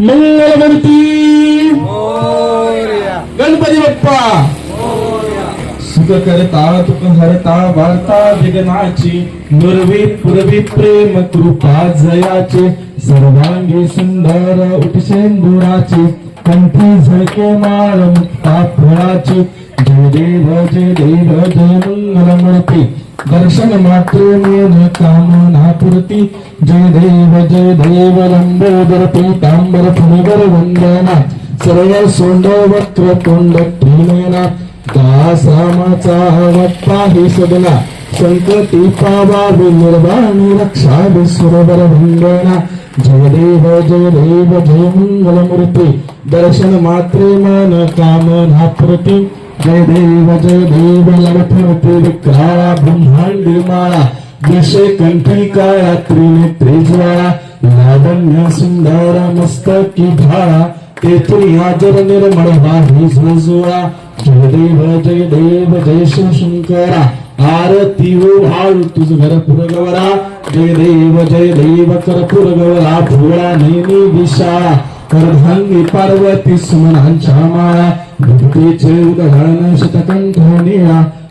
मंगलमूर्ती गणपती बाप्पा सुख करता तुक हरता वार्ता विघ्नाची नुरवी पुरवी प्रेम कृपा जयाचे सर्वांगी सुंदर उपसेंदुराची कंठी झळके माळ मुक्ता फळाची देव जय देव जय मंगलमूर्ती दर्शन मात्र मन कामना पूर्ती जय देव जय देव लंबोदर पीतांबर फुलवर वंदना सर्व सोंड वक्र तोंड त्रिनयना दासामाचा वत्ता ही सदना संकटी पावा निर्वाणी रक्षा विश्वबर वंदना जय देव जय देव जय मंगलमूर्ती दर्शन मात्रे मन कामना प्रती जय देव जय देव लवथमते विक्राळा ब्रह्मांडी माळा. दिशे कंठी काळा त्रिनेत्री ज्वाळा लावण्य सुंदर मस्तकी भाळा. तेथुरी आजर निर्मळ वाही झुळझुळा. जय देव जय देव जय शिवशंकरा. आरती वाळू तुझ घर पुरगवरा. जय देव जय देव कर पुरगवरा. भोळा नेमी विशाळा. कर्धांगी पार्वती सुमनांच्या माळा. भक्तीचे उदहरण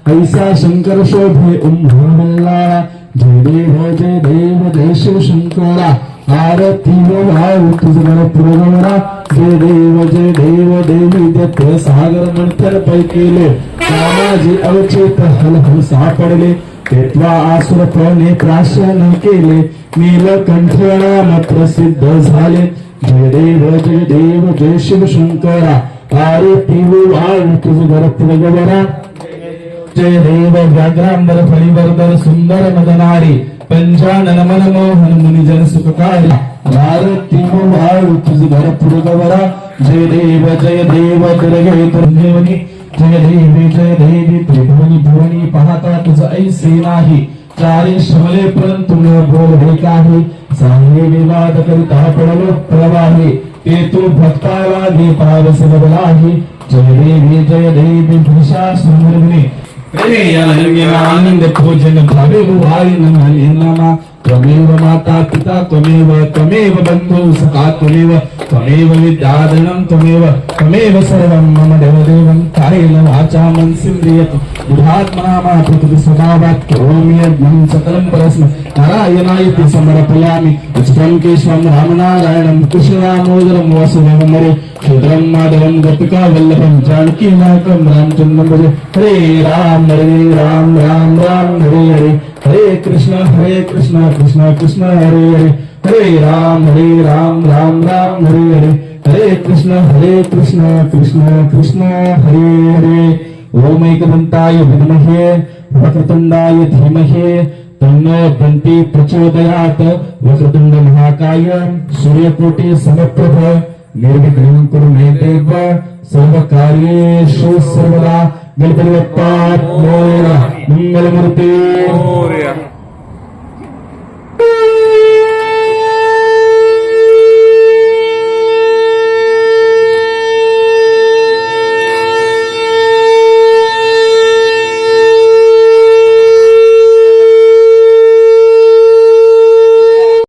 ऐसा शंकर शोभे उम्हा जय देव जय देव जय शिवशंकरा आरती वाळू तुझ पुरगवरा जय देव जय देव देवी दत्त सागर मंथर पैकेले। कामाजी अवचेत हल सापडले। तेत्वा आसुर फळने प्राशन केले। नीलकंठ नाम प्रसिद्ध झाले। जय देव जय देव जय शिव शंकरा आरती वाळू तुझ घर पुरगवरा जय देव व्याघ्रांबर फणीवरदर सुंदर मदनारी पंचानन मनमोहन मुनिजन सुखकारी भारती वाळू तुझ घर पुरगवरा जय देव जय देव दुर्गे दुर्देवनी जय देवी जय देवी त्रिभुवनी भुवनी पाहता तुझ ऐसे नाही. चारे शमले परंतु न बोलवे काही. सांगे विवाद करिता पडलो प्रवाही. ते तू भक्ता लागे पावस बदलाही जय देवी जय देवी भूषा सुमर्गणी आनंद भोजन भावे भाई नमः. त्वमेव माता पिता त्वमेव त्वमेव बन्धु सखा त्वमेव त्वमेव विद्याधनं त्वमेव त्वमेव सर्वं मम देवदेवं कायेन वाचा मनसिन्द्रियत बुधात्मना मा प्रकृति करोमि यज्ञं सकलं परस्मै। नारायणाय समर्पयामि। उचितं केशवं रामनारायणं कृष्णरामोदरं वासुदेवं हरे क्षुद्रं माधवं गोपिका वल्लभं जानकीनायकं रामचन्द्रं भजे। हरे राम हरे राम राम राम हरे हरे। कृष्ण हरे कृष्ण कृष्ण कृष्ण हरे हरे. हरे राम हरे राम राम राम हरे हरे. हरे कृष्ण हरे कृष्ण कृष्ण कृष्ण हरे हरे. ओम एकदंताय विद्महे वक्रतुण्डाय धीमहे. तन्नो बंती प्रचोदयात्. वक्रतुंड महाकाय सूर्यकोटी समप्रभ. निर्विघ्नं कुरु मे देव सर्वकार्येषु सर्वदा. गणपती बाप्पा मंगलमूर्ती।